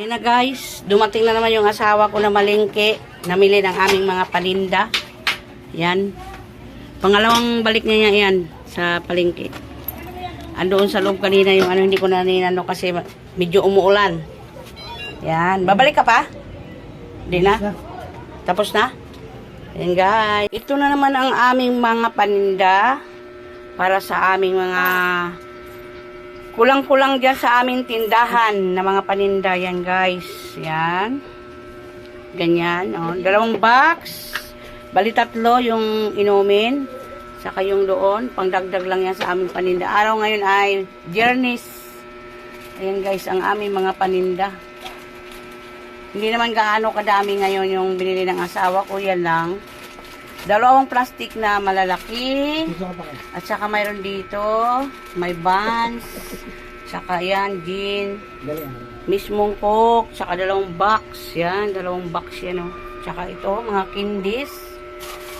Yan na guys, dumating na naman yung asawa ko na malingke. Namili ng aming mga palinda. Yan. Pangalawang balik niya yan sa palengke. Andoon sa loob kanina yung ano, hindi ko na ninano kasi medyo umuulan. Yan. Babalik ka pa? Hindi na? Tapos na? Yan guys. Ito na naman ang aming mga paninda para sa aming mga Kulang-kulang dyan sa aming tindahan na mga paninda yan guys. Yan. Ganyan. Oh. Dalawang box. Bali tatlo yung inumin. Saka yung doon. Pangdagdag lang yan sa aming paninda. Araw ngayon ay Journeys. Ayan guys ang aming mga paninda. Hindi naman gaano kadami ngayon yung binili ng asawa ko. Yan lang. Dalawang plastic na malalaki. At saka mayroon dito, may buns. Saka yan, gin. Mismong coke. Saka dalawang box. Yan, dalawang box yan o. Saka ito, mga candies.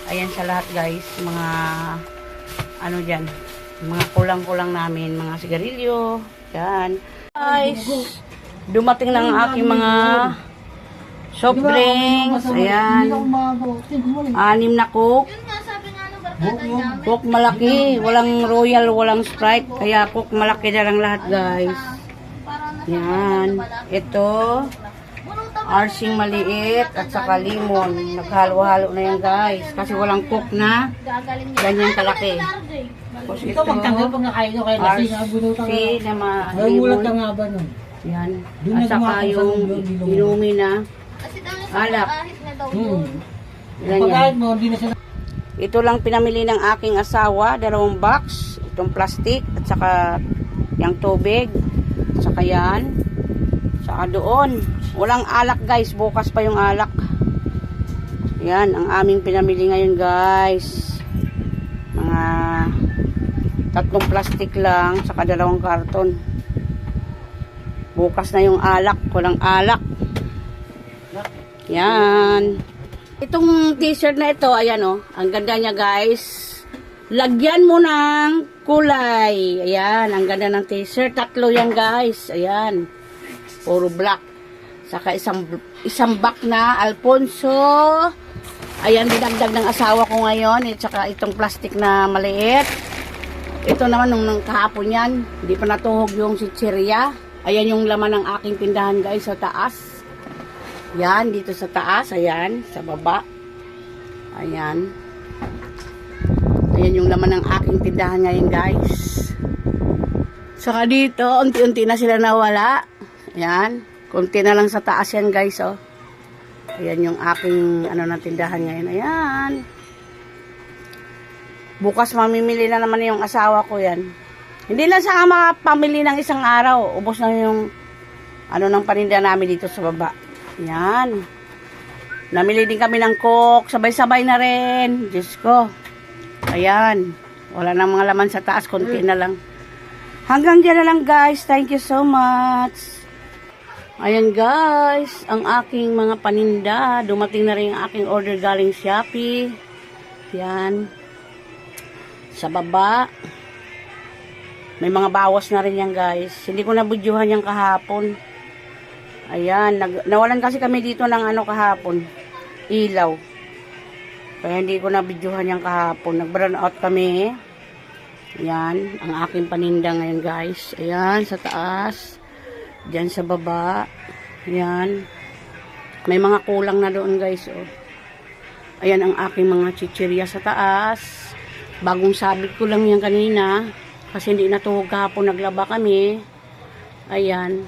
Ayan sa lahat guys. Mga, ano dyan. Mga kulang-kulang namin. Mga sigarilyo. Yan. Guys, dumating na ang aking mga soft drinks. Ayan. Anim na coke. Coke malaki, walang royal, walang sprite, kaya coke malaki na lang lahat guys. parang nasa Yan, ito, arsing maliit at saka limon. Naghalo-halo na yan guys, kasi walang coke na, ganyan kalaki. RJ. Tapos ito, Ikaw magtanggol pag nakain ko kay Lasing, nabunutan ka. Na ma Nagulat ka nga ba nun? Yan, Doon at na saka yung inumin na, Kasi daw yung Alak. kahit na daw Hmm. yun. ganyan. Pagkain mo, hindi na siya Ito lang pinamili ng aking asawa, dalawang box, itong plastic, at saka yung tubig, at saka yan, saka doon. Walang alak guys, bukas pa yung alak. Yan, ang aming pinamili ngayon guys. Mga tatlong plastic lang, saka dalawang karton. Bukas na yung alak, walang alak. Yan. Itong t-shirt na ito, ayan oh, ang ganda niya guys. Lagyan mo ng kulay. Ayan, ang ganda ng t-shirt. Tatlo yan guys. Ayan. Puro black. Saka isang, isang back na Alfonso. Ayan, dinagdag ng asawa ko ngayon. At saka itong plastic na maliit. Ito naman nung, nung kahapon yan. Hindi pa natuhog yung sitsirya. Ayan yung laman ng aking tindahan guys sa taas. Yan, dito sa taas. Ayan, sa baba. Ayan. Ayan yung laman ng aking tindahan ngayon, guys. Saka dito, unti-unti na sila nawala. Ayan. Kunti na lang sa taas yan, guys, oh. Ayan yung aking, ano, na tindahan ngayon. Ayan. Bukas mamimili na naman yung asawa ko yan. Hindi lang sa makapamili ng isang araw. Ubos na yung, ano, ng paninda namin dito sa baba. Yan. Namili din kami ng coke. Sabay-sabay na rin. Diyos ko. Ayan. Wala nang mga laman sa taas. Kunti na lang. Hanggang dyan na lang guys. Thank you so much. Ayan guys. Ang aking mga paninda. Dumating na rin ang aking order galing Shopee. Yan. Sa baba. May mga bawas na rin yan guys. Hindi ko nabudyuhan yan kahapon. Ayan, nag, nawalan kasi kami dito ng ano kahapon, ilaw. Kaya hindi ko nabidyohan yung kahapon. Nag-brown out kami. Ayan, ang aking paninda ngayon guys. Ayan, sa taas. Diyan sa baba. Ayan. May mga kulang na doon guys. Oh. Ayan ang aking mga chichirya sa taas. Bagong sabit ko lang yan kanina. Kasi hindi natuhog kahapon naglaba kami. Ayan.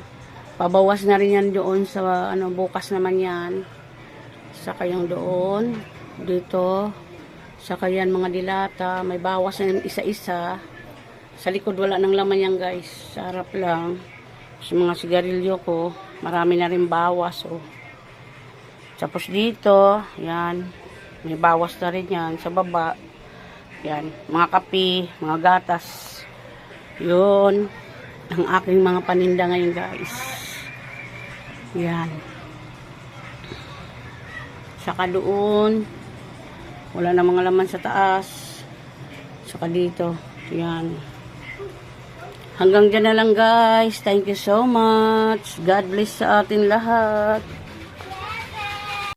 Pabawas na rin yan doon sa ano bukas naman yan. Saka yung doon, dito. Saka yan mga dilata, may bawas na isa-isa. Sa likod wala nang laman yan guys. Sa harap lang. Sa mga sigarilyo ko, marami na rin bawas oh. Tapos dito, yan. May bawas na rin yan sa baba. Yan, mga kape, mga gatas. Yun ang aking mga paninda ngayon guys. Yan. Saka doon, wala na mga laman sa taas. Saka dito, yan. Hanggang dyan na lang guys. Thank you so much. God bless sa atin lahat.